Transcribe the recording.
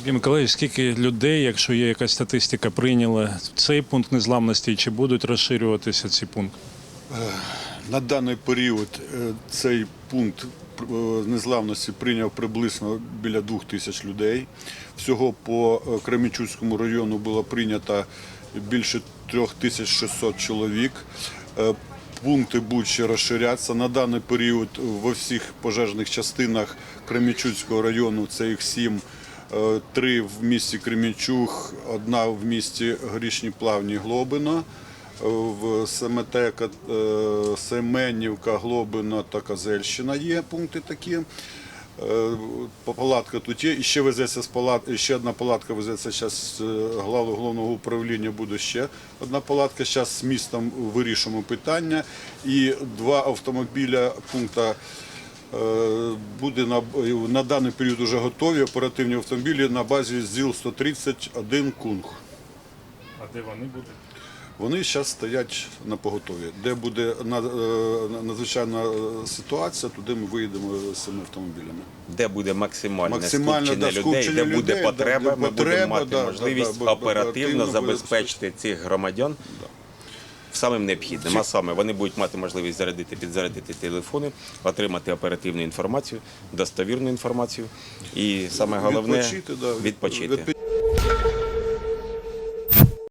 Сергій Миколаївич, скільки людей, якщо є якась статистика, прийняли цей пункт незламності, чи будуть розширюватися ці пункти? На даний період е, цей пункт е, незламності прийняв приблизно біля двох тисяч людей. Всього по е, району було прийнято більше 3600 чоловік. Е, Пункти будуть ще розширятися. На даний період во всіх пожежних частинах Кременчуцького району це їх сім. Е, Три в місті Кремінчуг, одна в місті Горішні Плавні Глобино в Семетека, е, Семенівка, Глобино та Козельщина є пункти такі. Е, Палатка тут є. І ще везеться з палат... ще одна палатка везеться зараз з главного головного управління. Буде ще одна палатка. Зараз з містом вирішимо питання. І два автомобіля пункта е, буде на, на даний період вже готові оперативні автомобілі на базі ЗІЛ 131 Кунг. А де вони будуть? Вони зараз стоять на поготові. Де буде е, надзвичайна е, ситуація, туди ми виїдемо з цими автомобілями. де буде максимальне Максимальне, скупчення да, людей, де буде людей, да, потреба, де ми потреба, будемо мати да, да, можливість да, бо- оперативно оперативно забезпечити цих громадян самим необхідним. А саме вони будуть мати можливість зарядити, підзарядити телефони, отримати оперативну інформацію, достовірну інформацію і саме головне Відпочити, да, відпочити. відпо-